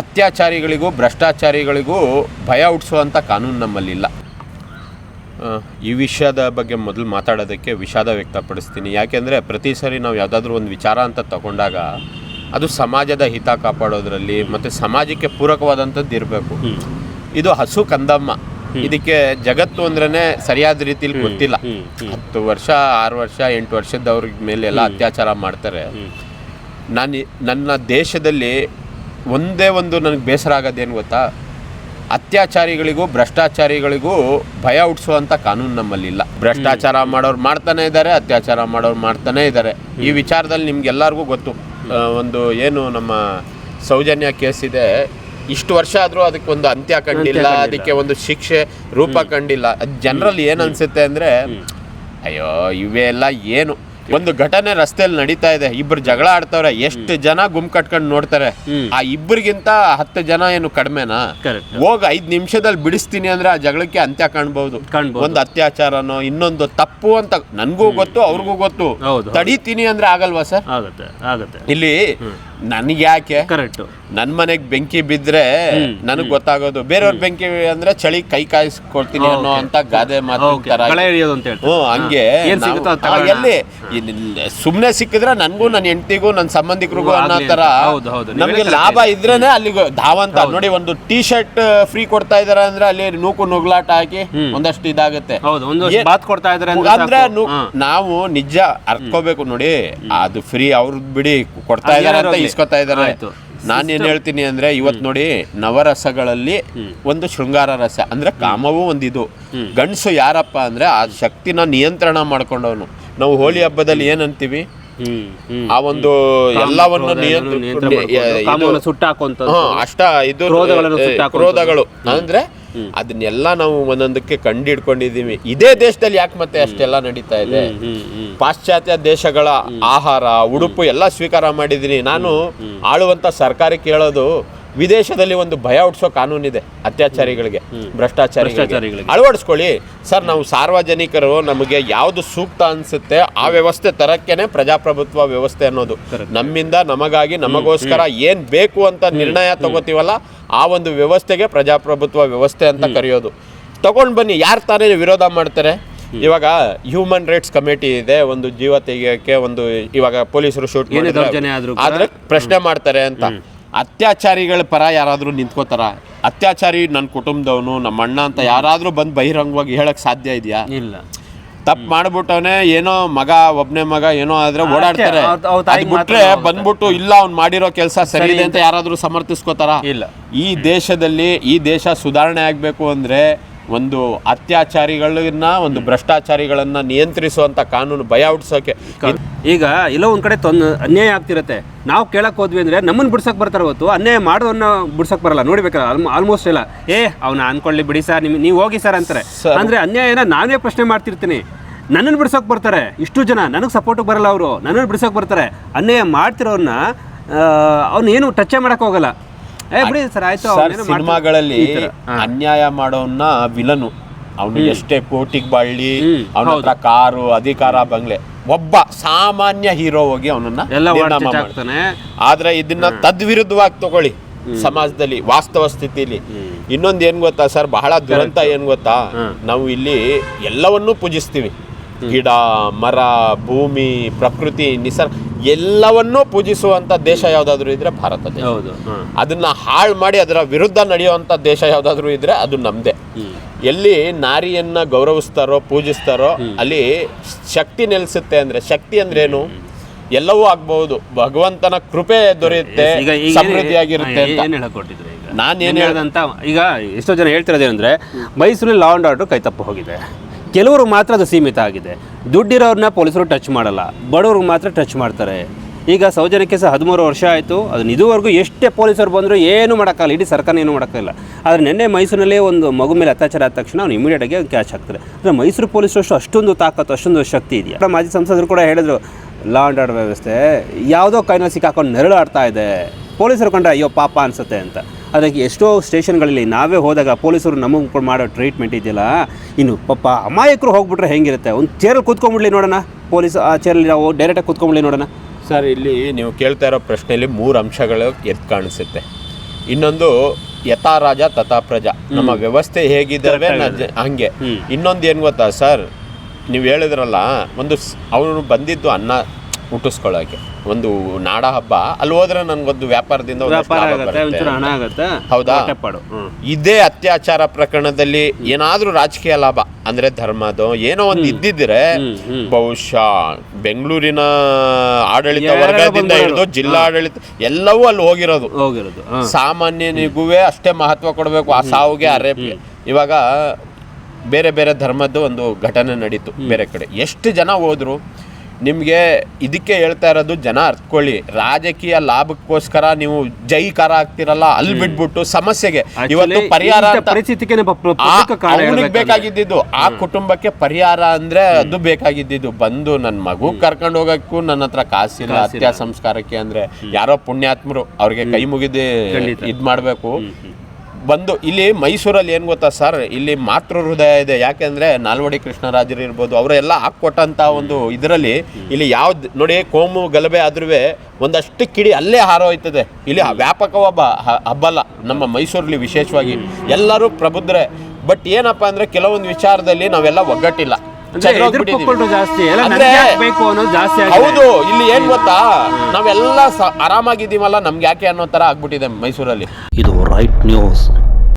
ಅತ್ಯಾಚಾರಿಗಳಿಗೂ ಭ್ರಷ್ಟಾಚಾರಿಗಳಿಗೂ ಭಯ ಹುಟ್ಟಿಸುವಂಥ ಕಾನೂನು ನಮ್ಮಲ್ಲಿಲ್ಲ ಈ ವಿಷಯದ ಬಗ್ಗೆ ಮೊದಲು ಮಾತಾಡೋದಕ್ಕೆ ವಿಷಾದ ವ್ಯಕ್ತಪಡಿಸ್ತೀನಿ. ಯಾಕೆಂದರೆ ಪ್ರತಿ ಸಾರಿ ನಾವು ಯಾವುದಾದ್ರೂ ಒಂದು ವಿಚಾರ ಅಂತ ತಗೊಂಡಾಗ ಅದು ಸಮಾಜದ ಹಿತ ಕಾಪಾಡೋದ್ರಲ್ಲಿ ಮತ್ತು ಸಮಾಜಕ್ಕೆ ಪೂರಕವಾದಂಥದ್ದು ಇರಬೇಕು. ಇದು ಹಸು ಕಂದಮ್ಮ. ಇದಕ್ಕೆ ಜಗತ್ತು ಅಂದ್ರೇ ಸರಿಯಾದ ರೀತಿಲಿ ಗೊತ್ತಿಲ್ಲ. ಹತ್ತು ವರ್ಷ ಆರು ವರ್ಷ ಎಂಟು ವರ್ಷದವ್ರ ಮೇಲೆ ಎಲ್ಲ ಅತ್ಯಾಚಾರ ಮಾಡ್ತಾರೆ. ನಾನು ನನ್ನ ದೇಶದಲ್ಲಿ ಒಂದೇ ಒಂದು ನನಗೆ ಬೇಸರ ಆಗೋದೇನು ಗೊತ್ತಾ? ಅತ್ಯಾಚಾರಿಗಳಿಗೂ ಭ್ರಷ್ಟಾಚಾರಿಗಳಿಗೂ ಭಯ ಹುಟ್ಟಿಸುವಂಥ ಕಾನೂನು ನಮ್ಮಲ್ಲಿಲ್ಲ ಭ್ರಷ್ಟಾಚಾರ ಮಾಡೋರು ಮಾಡ್ತಾನೆ ಇದ್ದಾರೆ ಅತ್ಯಾಚಾರ ಮಾಡೋರು ಮಾಡ್ತಾನೆ ಇದ್ದಾರೆ. ಈ ವಿಚಾರದಲ್ಲಿ ನಿಮ್ಗೆಲ್ಲರಿಗೂ ಗೊತ್ತು. ಒಂದು ಏನು ನಮ್ಮ ಸೌಜನ್ಯ ಕೇಸ್ ಇದೆ. ಇಷ್ಟು ವರ್ಷ ಆದರೂ ಅದಕ್ಕೊಂದು ಅಂತ್ಯ ಕಂಡಿಲ್ಲ ಅದಕ್ಕೆ ಒಂದು ಶಿಕ್ಷೆ ರೂಪ ಕಂಡಿಲ್ಲ. ಅದು ಜನರಲ್ಲಿ ಏನು ಅನ್ಸುತ್ತೆ ಅಂದರೆ ಅಯ್ಯೋ ಇವೆಲ್ಲ ಏನು? ಒಂದು ಘಟನೆ ರಸ್ತೆಯಲ್ಲಿ ನಡೀತಾ ಇದೆ. ಇಬ್ರು ಜಗಳ ಆಡ್ತವ್ರೆ. ಎಷ್ಟು ಜನ ಗುಂಪು ಕಟ್ಕೊಂಡು ನೋಡ್ತಾರೆ. ಆ ಇಬ್ಬರಿಗಿಂತ ಹತ್ತು ಜನ ಏನು ಕಡಿಮೆನಾ? ಹೋಗ್ ಐದ್ ನಿಮಿಷದಲ್ಲಿ ಬಿಡಿಸ್ತೀನಿ ಅಂದ್ರೆ ಆ ಜಗಳಕ್ಕೆ ಅಂತ್ಯ ಕಾಣ್ಬಹುದು. ಒಂದು ಅತ್ಯಾಚಾರನೋ ಇನ್ನೊಂದು ತಪ್ಪು ಅಂತ ನನ್ಗೂ ಗೊತ್ತು ಅವ್ರಿಗೂ ಗೊತ್ತು. ತಡೀತೀನಿ ಅಂದ್ರೆ ಆಗಲ್ವಾ ಸರ್? ಆಗುತ್ತೆ ಆಗುತ್ತೆ. ಇಲ್ಲಿ ನನಗೆ ಯಾಕೆ ಕರೆಕ್ಟ್ ನನ್ ಮನೆಗ್ ಬೆಂಕಿ ಬಿದ್ರೆ ನನಗೆ ಗೊತ್ತಾಗೋದು. ಬೇರೆಯವ್ರ ಬೆಂಕಿ ಅಂದ್ರೆ ಚಳಿ ಕೈ ಕಾಯಿಸ್ಕೊಳ್ತೀನಿ ಅನ್ನೋ ಅಂತ ಗಾದೆ ಮಾತು ಹ್ಞೂ ಹಂಗೆ ಎಲ್ಲಿ ಇಲ್ಲಿ ಸುಮ್ನೆ ಸಿಕ್ಕಿದ್ರೆ ನನ್ಗೂ ನನ್ನ ಹೆಂಡತಿಗೂ ನನ್ನ ಸಂಬಂಧಿಕರಿಗೂ ಅನ್ನೋ ತರ. ನಮಗೆ ಲಾಭ ಇದ್ರೇನೆ ಅಲ್ಲಿಗೆ ಧಾವಂತ. ನೋಡಿ ಒಂದು ಟೀ ಶರ್ಟ್ ಫ್ರೀ ಕೊಡ್ತಾ ಇದಾರೆ ಅಂದ್ರೆ ಅಲ್ಲಿ ನೂಕು ನುಗ್ಲಾಟ ಹಾಕಿ ಒಂದಷ್ಟು ಇದಾಗುತ್ತೆ. ಅಂದ್ರೆ ನಾವು ನಿಜ ಅರ್ಕೋಬೇಕು ನೋಡಿ. ಅದು ಫ್ರೀ ಅವ್ರದ್ ಬಿಡಿ ಕೊಡ್ತಾ ಇದಾರೆ ಅಂತ. ಇಸ್ಕೊತಾ ಇದಾರೆ ಆಯ್ತು. ನಾನು ಏನು ಹೇಳ್ತೀನಿ ಅಂದ್ರೆ ಇವತ್ತು ನೋಡಿ ನವರಸಗಳಲ್ಲಿ ಒಂದು ಶೃಂಗಾರ ರಸ ಅಂದ್ರೆ ಕಾಮವೂ ಒಂದಿದು. ಗಂಡಸು ಯಾರಪ್ಪ ಅಂದ್ರೆ ಆ ಶಕ್ತಿನ ನಿಯಂತ್ರಣ ಮಾಡ್ಕೊಂಡವನು. ನಾವು ಹೋಳಿ ಹಬ್ಬದಲ್ಲಿ ಏನಂತೀವಿ ಆ ಒಂದು ಎಲ್ಲವನ್ನು ನಿಯಂತ್ರ ನಿಯಂತ್ರಣ ಅಷ್ಟ ಇದು. ಕ್ರೋಧಗಳು. ಅಂದ್ರೆ ಅದನ್ನೆಲ್ಲ ನಾವು ಒಂದೊಂದಕ್ಕೆ ಕಂಡಿಡ್ಕೊಂಡಿದೀವಿ ಇದೇ ದೇಶದಲ್ಲಿ ಯಾಕೆ ಮತ್ತೆ ಅಷ್ಟೆಲ್ಲ ನಡೀತಾ ಇದೆ? ಪಾಶ್ಚಾತ್ಯ ದೇಶಗಳ ಆಹಾರ ಉಡುಪು ಎಲ್ಲ ಸ್ವೀಕಾರ ಮಾಡಿದ್ದೀನಿ. ನಾನು ಆಳುವಂತ ಸರ್ಕಾರ ಕೇಳೋದು ವಿದೇಶದಲ್ಲಿ ಒಂದು ಭಯ ಹುಟ್ಟಿಸೋ ಕಾನೂನಿದೆ ಅತ್ಯಾಚಾರಿಗಳಿಗೆ ಭ್ರಷ್ಟಾಚಾರಿಗಳಿಗೆ. ಅಳವಡಿಸ್ಕೊಳ್ಳಿ. ಸರ್ ನಾವು ಸಾರ್ವಜನಿಕರು ನಮಗೆ ಯಾವುದು ಸೂಕ್ತ ಅನ್ಸುತ್ತೆ ಆ ವ್ಯವಸ್ಥೆ ತರಕ್ಕೇನೆ ಪ್ರಜಾಪ್ರಭುತ್ವ ವ್ಯವಸ್ಥೆ ಅನ್ನೋದು. ನಮ್ಮಿಂದ ನಮಗಾಗಿ ನಮಗೋಸ್ಕರ ಏನ್ ಬೇಕು ಅಂತ ನಿರ್ಣಯ ತಗೋತೀವಲ್ಲ ಆ ಒಂದು ವ್ಯವಸ್ಥೆಗೆ ಪ್ರಜಾಪ್ರಭುತ್ವ ವ್ಯವಸ್ಥೆ ಅಂತ ಕರೆಯೋದು. ತಗೊಂಡ್ ಬನ್ನಿ ಯಾರು ತಾನೇ ವಿರೋಧ ಮಾಡ್ತಾರೆ? ಇವಾಗ ಹ್ಯೂಮನ್ ರೈಟ್ಸ್ ಕಮಿಟಿ ಇದೆ ಒಂದು ಜೀವ ತೆಗೆಯೋಕೆ ಒಂದು ಇವಾಗ ಪೊಲೀಸರು ಶೂಟ್ ಮಾಡಿದ್ರೆ ಆದ್ರೆ ಪ್ರಶ್ನೆ ಮಾಡ್ತಾರೆ ಅಂತ. ಅತ್ಯಾಚಾರಿಗಳ ಪರ ಯಾರಾದರೂ ನಿಂತ್ಕೋತಾರ? ಅತ್ಯಾಚಾರಿ ನನ್ನ ಕುಟುಂಬದವನು ನಮ್ಮ ಅಣ್ಣ ಅಂತ ಯಾರಾದರೂ ಬಂದು ಬಹಿರಂಗವಾಗಿ ಹೇಳಕ್ಕೆ ಸಾಧ್ಯ ಇದೆಯಾ? ಇಲ್ಲ. ತಪ್ಪು ಮಾಡ್ಬಿಟ್ಟವನೇ ಏನೋ ಮಗ ಒಬ್ನೇ ಮಗ ಏನೋ ಆದ್ರೆ ಓಡಾಡ್ತಾರೆ. ಅದ್ ಬಿಟ್ರೆ ಬಂದ್ಬಿಟ್ಟು ಇಲ್ಲ ಅವ್ನು ಮಾಡಿರೋ ಕೆಲಸ ಸರಿ ಇದೆ ಅಂತ. ಯಾರಾದರೂ ಸಮರ್ಥಿಸ್ಕೋತಾರ? ಇಲ್ಲ. ಈ ದೇಶದಲ್ಲಿ ಈ ದೇಶ ಸುಧಾರಣೆ ಆಗಬೇಕು ಅಂದ್ರೆ ಒಂದು ಅತ್ಯಾಚಾರಿಗಳನ್ನ ಒಂದು ಭ್ರಷ್ಟಾಚಾರಿಗಳನ್ನ ನಿಯಂತ್ರಿಸುವಂತ ಕಾನೂನು ಭಯ ಹುಟ್ಟಿಸೋಕೆ. ಈಗ ಎಲ್ಲೋ ಒಂದ್ ಕಡೆ ತೊಂದ್ ಅನ್ಯಾಯ ಆಗ್ತಿರತ್ತೆ. ನಾವು ಕೇಳಕ್ ಹೋದ್ವಿ ಅಂದ್ರೆ ನಮ್ಮನ್ನ ಬಿಡ್ಸಕ್ ಬರ್ತಾರೆ ಹೊತ್ತು. ಅನ್ಯಾಯ ಮಾಡೋದನ್ನ ಬಿಡ್ಸಕ್ ಬರಲ್ಲ. ನೋಡ್ಬೇಕಲ್ಲ ಆಲ್ಮೋಸ್ಟ್ ಇಲ್ಲ ಏ ಅವ್ನ ಅನ್ಕೊಳ್ಳಿ ಬಿಡಿ ಸರ್ ನಿಮ್ ನೀವು ಹೋಗಿ ಸರ್ ಅಂತಾರೆ. ಅಂದ್ರೆ ಅನ್ಯಾಯನ ನಾನೇ ಪ್ರಶ್ನೆ ಮಾಡ್ತಿರ್ತೀನಿ. ನನ್ನನ್ನು ಬಿಡ್ಸಕ್ ಬರ್ತಾರೆ. ಇಷ್ಟು ಜನ ನನಗೆ ಸಪೋರ್ಟ್ ಬರಲ್ಲ ಅವರು. ನನ್ನನ್ನು ಬಿಡ್ಸಕ್ ಬರ್ತಾರೆ. ಅನ್ಯಾಯ ಮಾಡ್ತಿರೋನ್ನ ಅವ್ನ ಏನು ಟಚ್ ಮಾಡಕ್ ಹೋಗಲ್ಲ. ಏ ಬಿಡಿ ಸರ್ ಸಿನಿಮಾಗಳಲ್ಲಿ. ಅನ್ಯಾಯ ಮಾಡೋನ್ನ ವಿಲನು. ಅವನು ಎಷ್ಟೇ ಕೋಟಿಗೆ ಬಾಳ್ಳಿ ಅವನ ಹತ್ರ ಕಾರು ಅಧಿಕಾರ ಬಂಗ್ಲೆ. ಒಬ್ಬ ಸಾಮಾನ್ಯ ಹೀರೋ ಹೋಗಿ ಅವನನ್ನ ಆದ್ರೆ ಇದನ್ನ ತದ್ವಿರುದ್ಧವಾಗಿ ತಗೊಳ್ಳಿ ಸಮಾಜದಲ್ಲಿ ವಾಸ್ತವ ಸ್ಥಿತಿಲಿ. ಇನ್ನೊಂದು ಏನ್ ಗೊತ್ತಾ ಸರ್ ಬಹಳ ದುರಂತ ಏನ್ ಗೊತ್ತಾ? ನಾವು ಇಲ್ಲಿ ಎಲ್ಲವನ್ನೂ ಪೂಜಿಸ್ತೀವಿ. ಗಿಡ ಮರ ಭೂಮಿ ಪ್ರಕೃತಿ ನಿಸರ್ಗ. ಎಲ್ಲವನ್ನೂ ಪೂಜಿಸುವಂತ ದೇಶ ಯಾವ್ದಾದ್ರು ಇದ್ರೆ ಭಾರತ ದೇಶ. ಹೌದು. ಅದನ್ನ ಹಾಳು ಮಾಡಿ ಅದರ ವಿರುದ್ಧ ನಡೆಯುವಂತ ದೇಶ ಯಾವ್ದಾದ್ರು ಇದ್ರೆ ಅದು ನಮ್ದೇ. ಎಲ್ಲಿ ನಾರಿಯನ್ನ ಗೌರವಿಸ್ತಾರೋ ಪೂಜಿಸ್ತಾರೋ ಅಲ್ಲಿ ಶಕ್ತಿ ನೆಲೆಸುತ್ತೆ ಅಂದ್ರೆ ಶಕ್ತಿ ಅಂದ್ರೇನು ಎಲ್ಲವೂ ಆಗ್ಬಹುದು. ಭಗವಂತನ ಕೃಪೆ ದೊರೆಯುತ್ತೆ ಏನ್- ಸಮೃದ್ಧಿಯಾಗಿರುತ್ತೆ ನಾನು ಅಂತ. ಏನ್ ಏನ್ ಏನ್ ಹೇಳ್ದಂತ ಈಗ ಎಷ್ಟೋ ಜನ ಹೇಳ್ತಿರೋದೇನೆಂದ್ರೆ ಮೈಸೂರಲ್ಲಿ ಲಾ ಅಂಡ್ ಆರ್ಡರ್ ಕೈತಪ್ಪು ಹೋಗಿದೆ. ಕೆಲವರು ಮಾತ್ರ ಅದು ಸೀಮಿತ ಆಗಿದೆ. ದುಡ್ಡಿರೋರನ್ನ ಪೊಲೀಸರು ಟಚ್ ಮಾಡಲ್ಲ. ಬಡವ್ರಿಗೆ ಮಾತ್ರ ಟಚ್ ಮಾಡ್ತಾರೆ. ಈಗ ಸೌಜನ್ಯಕ್ಕೆ ಸಹ ಹದಿಮೂರು ವರ್ಷ ಆಯಿತು. ಅದನ್ನ ಇದುವರೆಗೂ ಎಷ್ಟೇ ಪೊಲೀಸರು ಬಂದರೂ ಏನು ಮಾಡೋಕ್ಕಾಗಲ್ಲ. ಇಡೀ ಸರ್ಕಾರ ಏನು ಮಾಡೋಕ್ಕಾಗಲ್ಲ. ಆದರೆ ನಿನ್ನೆ ಮೈಸೂರಿನಲ್ಲಿ ಒಂದು ಮಗು ಮೇಲೆ ಅತ್ಯಾಚಾರ ಆದ ತಕ್ಷಣ ಅವ್ನು ಇಮಿಡಿಯೇಟಾಗಿ ಕ್ಯಾಚ್ ಆಗ್ತಾರೆ ಅಂದರೆ ಮೈಸೂರು ಪೊಲೀಸರು ಅಷ್ಟು ಅಷ್ಟೊಂದು ತಾಕತ್ತು, ಅಷ್ಟೊಂದು ಶಕ್ತಿ ಇದೆಯಾ? ಮಾಜಿ ಸಂಸದರು ಕೂಡ ಹೇಳಿದರು, ಲಾ ಆ್ಯಂಡ್ ಆರ್ಡರ್ ವ್ಯವಸ್ಥೆ, ಯಾವುದೋ ಕೈನ ಸಿಕ್ಕಾಕೊಂಡು ನೆರಳಾಡ್ತಾ ಇದೆ. ಪೊಲೀಸರು ಕಂಡ್ರೆ, ಅಯ್ಯೋ, ಪಾಪ ಅನ್ಸುತ್ತೆ ಅಂತ. ಅದಕ್ಕೆ ಎಷ್ಟೋ ಸ್ಟೇಷನ್ಗಳಲ್ಲಿ ನಾವೇ ಹೋದಾಗ ಪೊಲೀಸರು ನಮಗೆ ಕೂಡ ಮಾಡೋ ಟ್ರೀಟ್ಮೆಂಟ್ ಇದೆಯಲ್ಲ? ಇನ್ನು ಪಾಪ ಅಮಾಯಕರು ಹೋಗ್ಬಿಟ್ರೆ ಹೆಂಗಿರುತ್ತೆ? ಒಂದು ಚೇರಲ್ಲಿ ಕೂತ್ಕೊಂಡ್ಬಿಡ್ಲಿ ನೋಡೋಣ. ಪೊಲೀಸ್ ಆ ಚೇರಲ್ಲಿ ನಾವು ಡೈರೆಕ್ಟಾಗಿ ಕೂತ್ಕೊಂಡ್ಬಿಡ್ಲಿ ನೋಡೋಣ. ಸರ್ ಇಲ್ಲಿ ನೀವು ಕೇಳ್ತಾ ಇರೋ ಪ್ರಶ್ನೆಯಲ್ಲಿ ಮೂರು ಅಂಶಗಳು ಎದ್ದು ಕಾಣಿಸುತ್ತೆ. ಇನ್ನೊಂದು ಯಥಾ ರಾಜ ತಥಾ ಪ್ರಜಾ. ನಮ್ಮ ವ್ಯವಸ್ಥೆ ಹೇಗಿದ್ದಾವೆ ಹಂಗೆ. ಇನ್ನೊಂದು ಏನು ಗೊತ್ತಾ ಸರ್? ನೀವು ಹೇಳಿದ್ರಲ್ಲ ಒಂದು ಅವನು ಬಂದಿದ್ದು ಅನ್ನ ಹುಟ್ಟಿಸ್ಕೊಳ್ಳೋಕೆ ಒಂದು ನಾಡ ಹಬ್ಬ ಅಲ್ಲಿ ಹೋದ್ರೆ ನನಗೊಂದು ವ್ಯಾಪಾರದಿಂದ ಒಂದಷ್ಟು ವ್ಯಾಪಾರ ಲಾಭ ಆಗುತ್ತೆ ಬರುತ್ತೆ. ಒಂಚೂರು ಹಣ ಆಗುತ್ತೆ. ಹೌದಾ? ಇದೇ ಅತ್ಯಾಚಾರ ಪ್ರಕರಣದಲ್ಲಿ ಏನಾದ್ರೂ ರಾಜಕೀಯ ಲಾಭ. ಅಂದ್ರೆ ಧರ್ಮದ ಏನೋ ಒಂದು ಇದ್ದಿದ್ರೆ. ಬಹುಶಃ ಬೆಂಗಳೂರಿನ ಆಡಳಿತ ವರ್ಗದಿಂದ. ಹಿಡಿದು ಜಿಲ್ಲಾ ಆಡಳಿತ ಎಲ್ಲವೂ ಅಲ್ಲಿ ಹೋಗಿರೋದು. ಹೋಗಿರೋದು ಹಾ. ಸಾಮಾನ್ಯನಿಗೂ ಅಷ್ಟೇ ಮಹತ್ವ ಕೊಡಬೇಕು ಆ ಸಾವಿಗೆ ಅರೇ ಇವಾಗ ಬೇರೆ ಬೇರೆ ಧರ್ಮದ್ದು ಒಂದು ಘಟನೆ ನಡೀತು ಬೇರೆ ಕಡೆ. ಎಷ್ಟು ಜನ ಹೋದ್ರು? ನಿಮಗೆ ಇದಕ್ಕೆ ಹೇಳ್ತಾ ಇರೋದು ಜನ ಅರ್ಥಕೊಳ್ಳಿ ರಾಜಕೀಯ ಲಾಭಕ್ಕೋಸ್ಕರ ನೀವು ಜೈಕಾರ ಆಗ್ತಿರಲ್ಲ ಅಲ್ಲಿ ಬಿಟ್ಬಿಟ್ಟು ಸಮಸ್ಯೆಗೆ. ಇವತ್ತು ಪರಿಹಾರ ಅವ್ನಿಗ್. ಬೇಕಾಗಿದ್ದಿದ್ದು ಆ ಕುಟುಂಬಕ್ಕೆ ಪರಿಹಾರ ಅಂದ್ರೆ ಅದು ಬೇಕಾಗಿದ್ದು ಬಂದು ನನ್ನ ಮಗು ಕರ್ಕೊಂಡು ಹೋಗಕ್ಕೂ ನನ್ನ ಹತ್ರ ಕಾಸಿಲ್ಲ ಅತ್ಯ ಸಂಸ್ಕಾರಕ್ಕೆ ಅಂದ್ರೆ ಯಾರೋ ಪುಣ್ಯಾತ್ಮರು ಅವ್ರಿಗೆ ಕೈ ಮುಗಿದು ಇದ್ ಮಾಡ್ಬೇಕು. ಬಂದು ಇಲ್ಲಿ ಮೈಸೂರಲ್ಲಿ ಏನು ಗೊತ್ತಾ ಸರ್? ಇಲ್ಲಿ ಮಾತೃ ಹೃದಯ ಇದೆ. ಯಾಕೆಂದರೆ ನಾಲ್ವಡಿ ಕೃಷ್ಣರಾಜರು ಇರ್ಬೋದು ಅವರೆಲ್ಲ ಹಾಕ್ಕೊಟ್ಟಂಥ ಒಂದು ಇದರಲ್ಲಿ ಇಲ್ಲಿ ಯಾವ್ದು ನೋಡಿ ಕೋಮು ಗಲಭೆ ಆದ್ರೂ ಒಂದಷ್ಟು ಕಿಡಿ ಅಲ್ಲೇ ಹಾರೋಯ್ತದೆ ಇಲ್ಲಿ ವ್ಯಾಪಕ ಹಬ್ಬ ಅಲ್ಲ ಹಬ್ಬಲ್ಲ ನಮ್ಮ ಮೈಸೂರಲ್ಲಿ ವಿಶೇಷವಾಗಿ. ಎಲ್ಲರೂ ಪ್ರಬುದ್ಧರೆ. ಬಟ್ ಏನಪ್ಪ ಅಂದರೆ ಕೆಲವೊಂದು ವಿಚಾರದಲ್ಲಿ ನಾವೆಲ್ಲ ಒಗ್ಗಟ್ಟಿಲ್ಲ. ಜಾಸ್ತಿ. ಬೇಕು ಅನ್ನೋದು ಜಾಸ್ತಿ ಆಗಿದೆ. ಹೌದು ಇಲ್ಲಿ ಏನ್ ಗೊತ್ತಾ? ನಾವೆಲ್ಲ ಆರಾಮಾಗಿದ್ದೀವಲ್ಲ ನಮ್ಗೆ ಯಾಕೆ ಅನ್ನೋ ತರ ಆಗ್ಬಿಟ್ಟಿದೆ ಮೈಸೂರಲ್ಲಿ. ಇದು ರೈಟ್ ನ್ಯೂಸ್